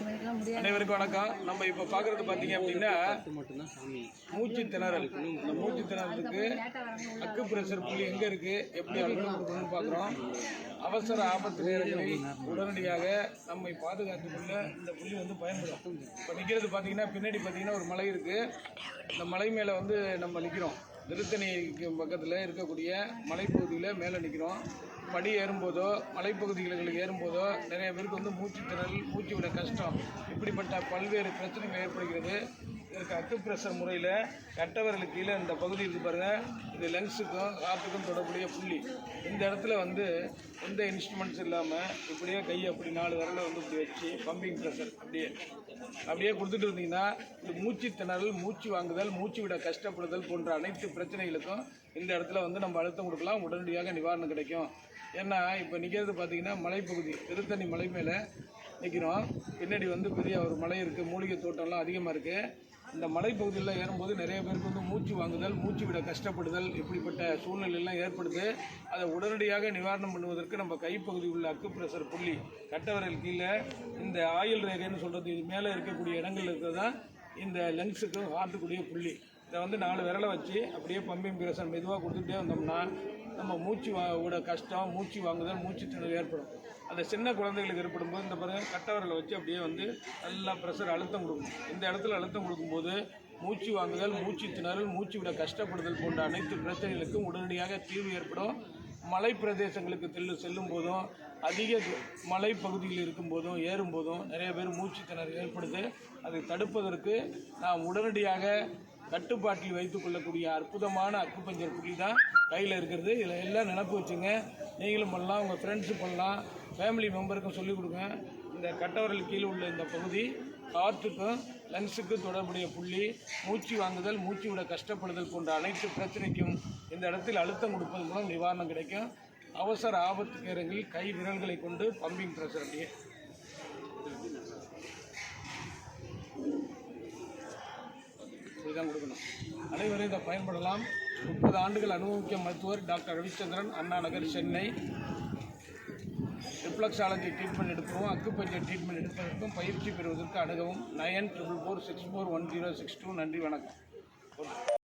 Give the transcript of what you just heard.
அனைவருக்கும் வணக்கம். நம்ம இப்போ பார்க்குறது பார்த்தீங்க அப்படின்னா மூச்சு திணறல். இந்த மூச்சு திணறலுக்கு அக்கு பிரஷர் புள்ளி எங்கே இருக்குது எப்படி அழுத்தம் கொடுக்கணும்னு பார்க்குறோம் அவசர ஆபத்து நேரங்களில் உடனடியாக நம்மை பாதுகாத்துக்குள்ள இந்த புள்ளி வந்து பயன்படும். இப்போ நிற்கிறது பார்த்தீங்கன்னா பின்னாடி பார்த்தீங்கன்னா ஒரு மலை இருக்குது இந்த மலை மேலே வந்து நம்ம நிற்கிறோம் திருத்தணிக்கு பக்கத்தில் இருக்கக்கூடிய மலைப்பகுதியில் மேலே நிற்கிறோம் படி ஏறும்போதோ மலைப்பகுதிகளுக்கு ஏறும்போதோ நிறைய பேருக்கு வந்து மூச்சு திணறல் மூச்சு விட கஷ்டம். இப்படிப்பட்ட பல்வேறு பிரச்சனைகள் ஏற்படுகிறது. இதற்கு அக்குப்ரெஷர் முறையில் கட்டவரலுக்கு கீழே இந்த பகுதி இருக்கு பாருங்கள் இது லங்ஸுக்கும் காற்றுக்கும் தொடர்புடைய புள்ளி. இந்த இடத்துல வந்து எந்த இன்ஸ்ட்ருமெண்ட்ஸ் இல்லாமல் இப்படியே கை அப்படி நாலு விரலை வந்து இப்படி வச்சு பம்பிங் ப்ரெஷர் அப்படியே அப்படியே கொடுத்துட்டு இருந்தீங்கன்னா இந்த மூச்சு திணறல் மூச்சு வாங்குதல் மூச்சு விட கஷ்டப்படுதல் போன்ற அனைத்து பிரச்சனைகளுக்கும் இந்த இடத்துல வந்து நம்ம அழுத்தம் கொடுக்கலாம். உடனடியாக நிவாரணம் கிடைக்கும். ஏன்னா இப்போ நிற்கிறது பார்த்தீங்கன்னா மலைப்பகுதி. திருத்தணி மலை மேலே நிற்கிறோம் பின்னாடி வந்து பெரிய ஒரு மலை இருக்குது மூலிகை தோட்டம்லாம் அதிகமாக இருக்குது இந்த மலைப்பகுதியில் ஏறும்போது நிறைய பேருக்கு வந்து மூச்சு வாங்குதல் மூச்சு விட கஷ்டப்படுதல் இப்படிப்பட்ட சூழ்நிலையெல்லாம் ஏற்படுது. அதை உடனடியாக நிவாரணம் பண்ணுவதற்கு நம்ம கைப்பகுதி உள்ள அக்குப்ரெஷர் புள்ளி கட்டவரையில் கீழே இந்த ஆயில் ரேகைன்னு சொல்கிறது இது மேலே இருக்கக்கூடிய இடங்கள் இருக்கிறது தான் இந்த லங்ஸுக்கு ஹார்ட்டுக்குரிய புள்ளி. இதை வந்து நாலு விரலை வச்சு அப்படியே பம்பிங் பிரசன் மெதுவாக கொடுத்துட்டே வந்தோம்னா நம்ம மூச்சு வா விட கஷ்டம் மூச்சு வாங்குதல் மூச்சு திணறல் ஏற்படும். அந்த சின்ன குழந்தைகளுக்கு ஏற்படும் போது இந்த பாருங்க கட்டவரலை வச்சு அப்படியே வந்து நல்லா ப்ரெஷர் அழுத்தம் கொடுக்கும். இந்த இடத்துல அழுத்தம் கொடுக்கும்போது மூச்சு வாங்குதல் மூச்சு திணறல் மூச்சு விட கஷ்டப்படுதல் போன்ற அனைத்து பிரச்சனைகளுக்கும் உடனடியாக தீர்வு ஏற்படும். மலை பிரதேசங்களுக்கு செல்லு செல்லும் போதும் அதிக மலை பகுதியில் இருக்கும்போதும் ஏறும்போதும் நிறைய பேர் மூச்சு திணறல் ஏற்படுது. அதை தடுப்பதற்கு நாம் உடனடியாக கட்டுப்பாட்டில் வைத்துக் கொள்ளக்கூடிய அற்புதமான அக்குப்பஞ்சர் புள்ளி தான் கையில் இருக்கிறது. இதில் எல்லாம் நினப்பு வச்சுங்க. நீங்களும் பண்ணலாம் உங்கள் ஃப்ரெண்ட்ஸு பண்ணலாம். ஃபேமிலி மெம்பருக்கும் சொல்லிக் கொடுங்க. இந்த கட்டவரல் கீழே உள்ள இந்த பகுதி காற்றுக்கும் லங்ஸுக்கும் தொடர்புடைய புள்ளி மூச்சு வாங்குதல் மூச்சு விட கஷ்டப்படுதல் போன்ற அனைத்து பிரச்சனைக்கும் இந்த இடத்தில் அழுத்தம் கொடுப்பது மூலம் நிவாரணம் கிடைக்கும். அவசர ஆபத்து நேரங்களில் கை விரல்களை கொண்டு பம்பிங் ப்ரெஷர் அப்படியே தான் கொடுக்கணும். அனைவரும் இதை பயன்படலாம். முப்பது ஆண்டுகள் அனுபவிக்க மருத்துவர் doctor Ravichandran Anna Nagar Chennai. Reflexology treatment எடுக்கவும் அக்குப்பஞ்சர் ட்ரீட்மெண்ட் எடுப்பதற்கும் பயிற்சி பெறுவதற்கு அணுகவும். Nine triple four six four one zero six two நன்றி வணக்கம்.